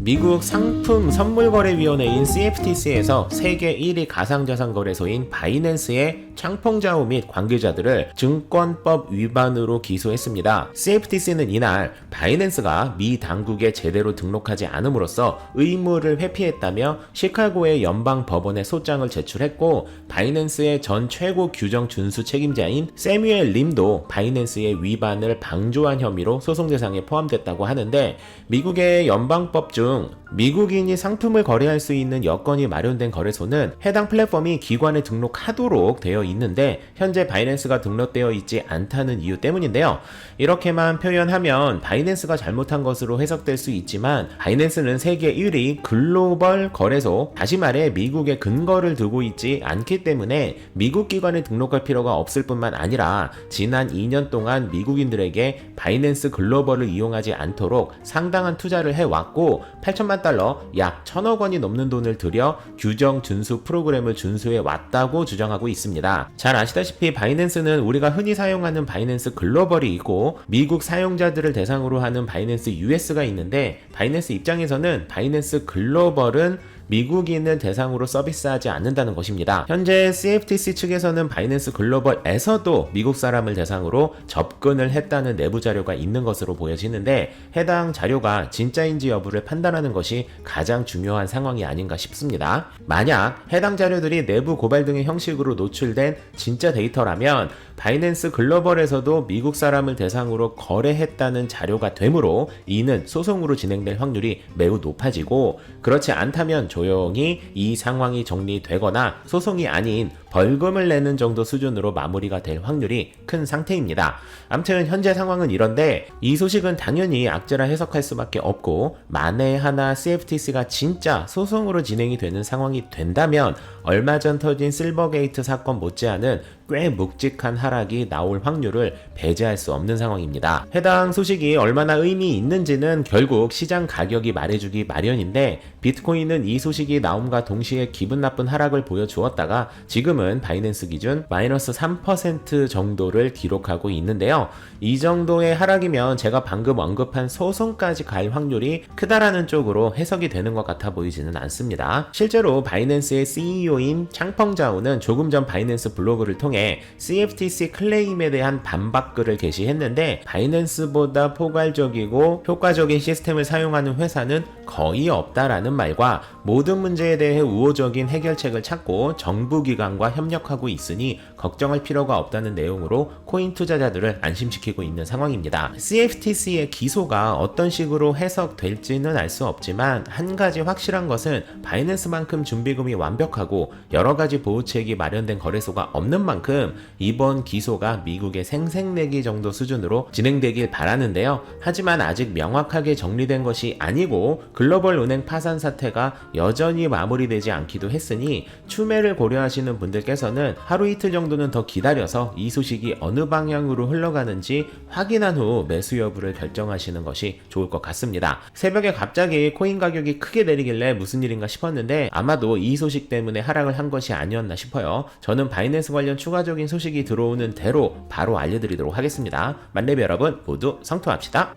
미국 상품 선물거래위원회인 CFTC에서 세계 1위 가상자산 거래소인 바이낸스의 창펑자오 및 관계자들을 증권법 위반으로 기소했습니다. CFTC는 이날 바이낸스가 미 당국에 제대로 등록하지 않음으로써 의무를 회피했다며 시카고의 연방 법원에 소장을 제출했고 바이낸스의 전 최고 규정 준수 책임자인 세뮤엘 림도 바이낸스의 위반을 방조한 혐의로 소송 대상에 포함됐다고 하는데 미국의 연방법 중 미국인이 상품을 거래할 수 있는 여건이 마련된 거래소는 해당 플랫폼이 기관에 등록하도록 되어 있는데 현재 바이낸스가 등록되어 있지 않다는 이유 때문인데요. 이렇게만 표현하면 바이낸스가 잘못한 것으로 해석될 수 있지만 바이낸스는 세계 1위 글로벌 거래소 다시 말해 미국에 근거를 두고 있지 않기 때문에 미국 기관에 등록할 필요가 없을 뿐만 아니라 지난 2년 동안 미국인들에게 바이낸스 글로벌을 이용하지 않도록 상당한 투자를 해왔고 8천만 달러 약 1천억 원이 넘는 돈을 들여 규정 준수 프로그램을 준수해 왔다고 주장하고 있습니다. 잘 아시다시피 바이낸스는 우리가 흔히 사용하는 바이낸스 글로벌이 있고 미국 사용자들을 대상으로 하는 바이낸스 US가 있는데 바이낸스 입장에서는 바이낸스 글로벌은 미국인을 대상으로 서비스하지 않는다는 것입니다. 현재 CFTC 측에서는 바이낸스 글로벌에서도 미국 사람을 대상으로 접근을 했다는 내부 자료가 있는 것으로 보여지는데 해당 자료가 진짜인지 여부를 판단하는 것이 가장 중요한 상황이 아닌가 싶습니다. 만약 해당 자료들이 내부 고발 등의 형식으로 노출된 진짜 데이터라면 바이낸스 글로벌에서도 미국 사람을 대상으로 거래했다는 자료가 되므로 이는 소송으로 진행될 확률이 매우 높아지고 그렇지 않다면 조용히 이 상황이 정리되거나 소송이 아닌 벌금을 내는 정도 수준으로 마무리가 될 확률이 큰 상태입니다. 암튼 현재 상황은 이런데 이 소식은 당연히 악재라 해석할 수밖에 없고 만에 하나 CFTC가 진짜 소송으로 진행이 되는 상황이 된다면 얼마 전 터진 실버게이트 사건 못지않은 꽤 묵직한 하락이 나올 확률을 배제할 수 없는 상황입니다. 해당 소식이 얼마나 의미 있는지는 결국 시장 가격이 말해주기 마련인데 비트코인은 이 소식이 나옴과 동시에 기분 나쁜 하락을 보여주었다가 지금 은 바이낸스 기준 마이너스 3% 정도를 기록하고 있는데요. 이 정도의 하락이면 제가 방금 언급한 소송까지 갈 확률이 크다라는 쪽으로 해석이 되는 것 같아 보이지는 않습니다. 실제로 바이낸스의 CEO인 창펑자오는 조금 전 바이낸스 블로그를 통해 CFTC 클레임에 대한 반박글을 게시했는데 바이낸스보다 포괄적이고 효과적인 시스템을 사용하는 회사는 거의 없다라는 말과 모든 문제에 대해 우호적인 해결책을 찾고 정부 기관과 협력하고 있으니 걱정할 필요가 없다는 내용으로 코인 투자자들을 안심시키고 있는 상황입니다. CFTC의 기소가 어떤 식으로 해석될지는 알 수 없지만 한 가지 확실한 것은 바이낸스만큼 준비금이 완벽하고 여러 가지 보호책이 마련된 거래소가 없는 만큼 이번 기소가 미국의 생색내기 정도 수준으로 진행되길 바라는데요. 하지만 아직 명확하게 정리된 것이 아니고 글로벌 은행 파산 사태가 여전히 마무리되지 않기도 했으니 추매를 고려하시는 분들께서는 하루 이틀 정도는 더 기다려서 이 소식이 어느 방향으로 흘러가는지 확인한 후 매수 여부를 결정하시는 것이 좋을 것 같습니다. 새벽에 갑자기 코인 가격이 크게 내리길래 무슨 일인가 싶었는데 아마도 이 소식 때문에 하락을 한 것이 아니었나 싶어요. 저는 바이낸스 관련 추가적인 소식이 들어오는 대로 바로 알려드리도록 하겠습니다. 만렙 여러분 모두 성투합시다.